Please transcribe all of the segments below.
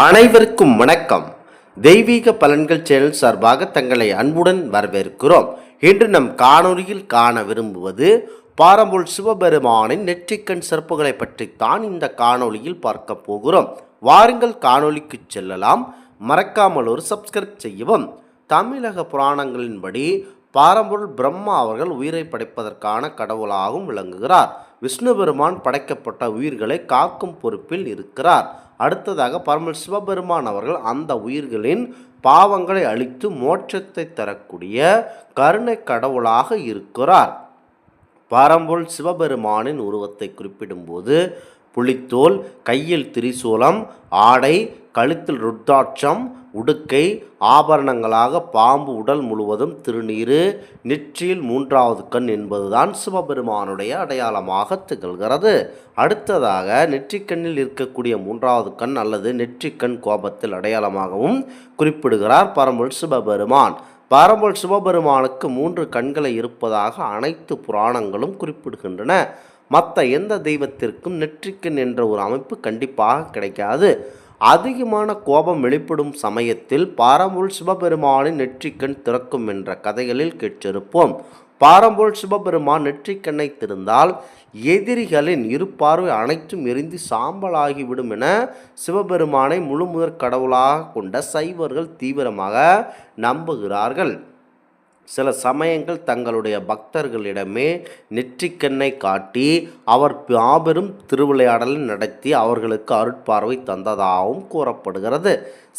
அனைவருக்கும் வணக்கம். தெய்வீக பலன்கள் சேனல் சார்பாக தங்களை அன்புடன் வரவேற்கிறோம். இன்று நம் காணொலியில் காண விரும்புவது பாரம்பூல் சிவபெருமானின் நெற்றிக்கண் சிறப்புகளை பற்றித்தான் இந்த காணொளியில் பார்க்க போகிறோம். வாருங்கள் காணொலிக்கு செல்லலாம். மறக்காமல் ஒரு சப்ஸ்கிரைப் செய்யவும். தமிழக புராணங்களின்படி பாரம்பொருள் பிரம்மா அவர்கள் உயிரை படைப்பதற்கான கடவுளாகவும் விளங்குகிறார். விஷ்ணு பெருமான் படைக்கப்பட்ட உயிர்களை காக்கும் பொறுப்பில் இருக்கிறார். அடுத்ததாக பரமல் சிவபெருமான் அவர்கள் அந்த உயிர்களின் பாவங்களை அழித்து மோட்சத்தை தரக்கூடிய கருணை கடவுளாக இருக்கிறார். பரம்பொல் சிவபெருமானின் உருவத்தை குறிப்பிடும்போது புலித்தோல் கையில் திரிசூலம் ஆடை கழுத்தில் ருத்ராட்சம் உடுக்கை ஆபரணங்களாக பாம்பு உடல் முழுவதும் திருநீர் நெற்றியில் மூன்றாவது கண் என்பதுதான் சிவபெருமானுடைய அடையாளமாக திகழ்கிறது. அடுத்ததாக நெற்றிக்கண்ணில் இருக்கக்கூடிய மூன்றாவது கண் அல்லது நெற்றிக்கண் கோபத்தில் அடையாளமாகவும் குறிப்பிடுகிறார் பரம்பொருள் சிவபெருமான். பாரம்பல் சிவபெருமானுக்கு மூன்று கண்களை இருப்பதாக அனைத்து புராணங்களும் குறிப்பிடுகின்றன. மற்ற எந்த தெய்வத்திற்கும் நெற்றிக்கண் என்ற ஒரு அமைப்பு கண்டிப்பாக கிடைக்காது. அதிகமான கோபம் வெளிப்படும் சமயத்தில் பாரம்பூல் சிவபெருமானின் நெற்றிக்கண் திறக்கும் என்ற கதைகளில் கேட்டிருப்போம். பாரம்பொருள் சிவபெருமான் நெற்றிக்கண்ணை திறந்தால் எதிரிகளின் இரு பார்வை அனைத்தும் எரிந்து சாம்பலாகிவிடும் என சிவபெருமானை முழுமுதற் கடவுளாக கொண்ட சைவர்கள் தீவிரமாக நம்புகிறார்கள். சில சமயங்கள் தங்களுடைய பக்தர்களிடமே நெற்றிக்கண்ணை காட்டி அவர் மாபெரும் திருவிளையாடலை நடத்தி அவர்களுக்கு அருட்பார்வை தந்ததாகவும் கூறப்படுகிறது.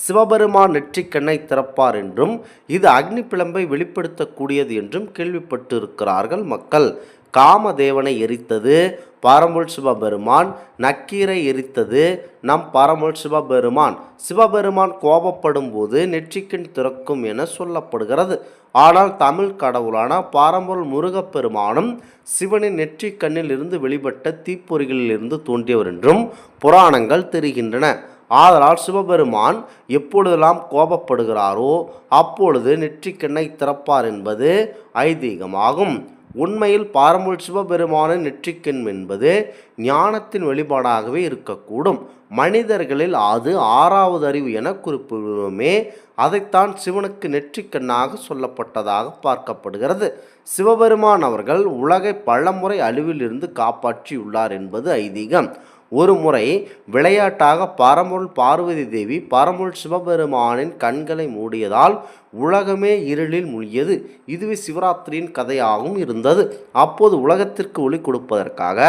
சிவபெருமான் நெற்றிக்கண்ணை திறப்பார் என்றும் இது அக்னி பிளம்பை வெளிப்படுத்தக்கூடியது என்றும் கேள்விப்பட்டிருக்கிறார்கள் மக்கள். காமதேவனை எரித்தது பாரம்பொருள் சிவபெருமான் நக்கீரை எரித்தது நம் பாரம்பொருள் சிவபெருமான். சிவபெருமான் கோபப்படும் போது நெற்றிக்கண் திறக்கும் என சொல்லப்படுகிறது. ஆனால் தமிழ் கடவுளான பாரம்பொருள் முருகப்பெருமானும் சிவனின் நெற்றிக்கண்ணில் இருந்து வெளிப்பட்ட தீப்பொறிகளில் இருந்து தோன்றியவர் என்றும் புராணங்கள் தெரிகின்றன. ஆதலால் சிவபெருமான் எப்பொழுதெல்லாம் கோபப்படுகிறாரோ அப்பொழுது நெற்றிக்கண்ணை திறப்பார் என்பது ஐதீகமாகும். உண்மையில் பாரம்பரிய சிவபெருமானின் நெற்றிக்கண் என்பது ஞானத்தின் வெளிப்பாடாகவே இருக்கக்கூடும். மனிதர்களில் அது ஆறாவது அறிவு என குறிப்பிடுவோமே. அதைத்தான் சிவனுக்கு நெற்றிக்கண்ணாக சொல்லப்பட்டதாக பார்க்கப்படுகிறது. சிவபெருமான் அவர்கள் உலகை பலமுறை அழிவிலிருந்து காப்பாற்றியுள்ளார் என்பது ஐதீகம். ஒரு முறை விளையாட்டாக பரம்பொருள் பார்வதி தேவி பரம்பொருள் சிவபெருமானின் கண்களை மூடியதால் உலகமே இருளில் மூழ்கியது. இதுவே சிவராத்திரியின் கதையாகவும் இருந்தது. அப்போது உலகத்திற்கு ஒளி கொடுப்பதற்காக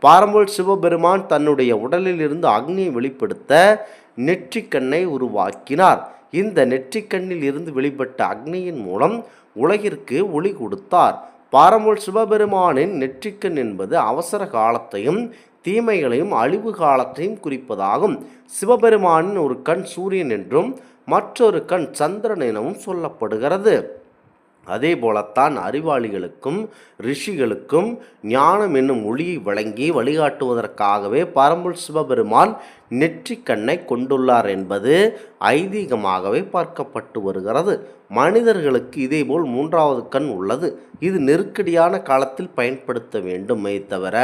பாரம்பொருள் சிவபெருமான் தன்னுடைய உடலில் இருந்து அக்னியை வெளிப்படுத்த நெற்றிக்கண்ணை உருவாக்கினார். இந்த நெற்றிக்கண்ணில் இருந்து வெளிப்பட்ட அக்னியின் மூலம் உலகிற்கு ஒளி கொடுத்தார். பாரம்பொருள் சிவபெருமானின் நெற்றிக்கண் என்பது அவசர காலத்தையும் தீமைகளையும் அழிவு காலத்தையும் குறிப்பதாகும். சிவபெருமானின் ஒரு கண் சூரியன் என்றும் மற்றொரு கண் சந்திரன் எனவும் சொல்லப்படுகிறது. அதே போலத்தான் அறிவாளிகளுக்கும் ரிஷிகளுக்கும் ஞானம் என்னும் ஒளியை வழங்கி வழிகாட்டுவதற்காகவே பரம்புல் சிவபெருமான் நெற்றிக்கண்ணை கொண்டுள்ளார் என்பது ஐதீகமாகவே பார்க்கப்பட்டு வருகிறது. மனிதர்களுக்கு இதேபோல் மூன்றாவது கண் உள்ளது. இது நெருக்கடியான காலத்தில் பயன்படுத்த வேண்டுமே தவிர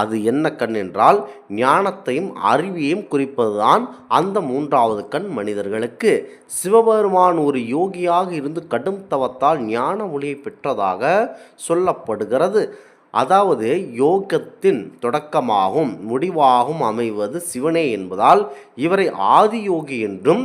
அது என்ன கண் என்றால் ஞானத்தையும் அறிவியையும் குறிப்பதுதான் அந்த மூன்றாவது கண் மனிதர்களுக்கு. சிவபெருமான் ஒரு யோகியாக இருந்து கடும் தவத்தால் ஞான ஒளியை பெற்றதாக சொல்லப்படுகிறது. அதாவது யோகத்தின் தொடக்கமாகும் முடிவாகவும் அமைவது சிவனே என்பதால் இவரை ஆதியோகி என்றும்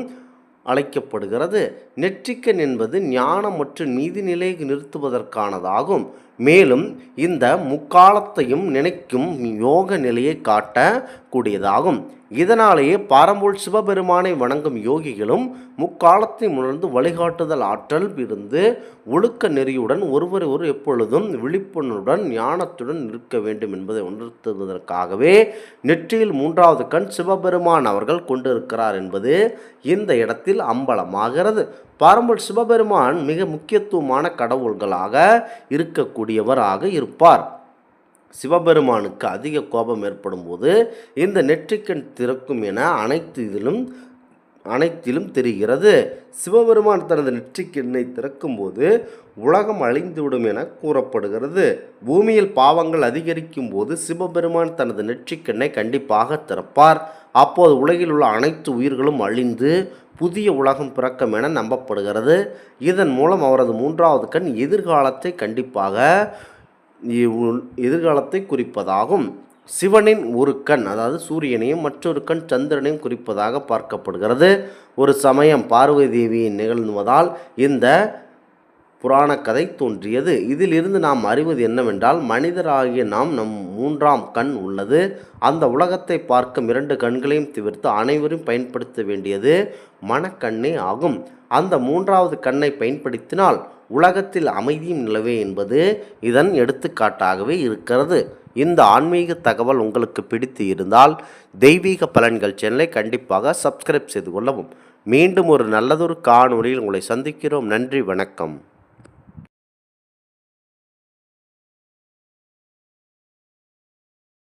அழைக்கப்படுகிறது. நெற்றிக்கண் என்பது ஞானம் மற்றும் நீதிநிலை நிறுத்துவதற்கானதாகும். மேலும் இந்த முக்காலத்தையும் நினைக்கும் யோக நிலையை காட்ட கூடியதாகும். இதனாலேயே பாரம்பூல் சிவபெருமானை வணங்கும் யோகிகளும் முக்காலத்தை உணர்ந்து வழிகாட்டுதல் ஆற்றல் இருந்து ஒழுக்க நெறியுடன் ஒருவரை ஒரு எப்பொழுதும் விழிப்புணர்வுடன் ஞானத்துடன் நிற்க வேண்டும் என்பதை உணர்த்துவதற்காகவே நெற்றியில் மூன்றாவது கண் சிவபெருமான் அவர்கள் கொண்டிருக்கிறார் என்பது இந்த இடத்தில் அம்பலமாகிறது. பாரம்பூல் சிவபெருமான் மிக முக்கியத்துவமான கடவுள்களாக இருக்கக்கூடியவராக இருப்பார். சிவபெருமானுக்கு அதிக கோபம் ஏற்படும் போது இந்த நெற்றிக்கண் திறக்கும் என அனைத்து இதிலும் அனைத்திலும் தெரிகிறது. சிவபெருமான் தனது நெற்றிக்கண்ணை திறக்கும்போது உலகம் அழிந்துவிடும் என கூறப்படுகிறது. பூமியில் பாவங்கள் அதிகரிக்கும் போது சிவபெருமான் தனது நெற்றிக்கண்ணை கண்டிப்பாக திறப்பார். அப்போது உலகில் உள்ள அனைத்து உயிர்களும் அழிந்து புதிய உலகம் பிறக்கும் என நம்பப்படுகிறது. இதன் மூலம் அவரது மூன்றாவது கண் எதிர்காலத்தை கண்டிப்பாக எதிர்காலத்தை குறிப்பதாகும். சிவனின் ஒரு கண் அதாவது சூரியனையும் மற்றொரு கண் சந்திரனையும் குறிப்பதாக பார்க்கப்படுகிறது. ஒரு சமயம் பார்வதி தேவியின் நிகழ்வதால் இந்த புராண கதை தோன்றியது. இதிலிருந்து நாம் அறிவது என்னவென்றால் மனிதராகிய நாம் நம் மூன்றாம் கண் உள்ளது. அந்த உலகத்தை பார்க்கும் இரண்டு கண்களையும் தவிர்த்து அனைவரும் பயன்படுத்த வேண்டியது மனக்கண்ணே ஆகும். அந்த மூன்றாவது கண்ணை பயன்படுத்தினால் உலகத்தில் அமைதியும் நிலவே என்பது இதன் எடுத்துக்காட்டாகவே இருக்கிறது. இந்த ஆன்மீக தகவல் உங்களுக்கு பிடித்து இருந்தால் தெய்வீக பலன்கள் சேனலை கண்டிப்பாக சப்ஸ்கிரைப் செய்து கொள்ளவும். மீண்டும் ஒரு நல்லதொரு காணொலியில் உங்களை சந்திக்கிறோம். நன்றி வணக்கம்.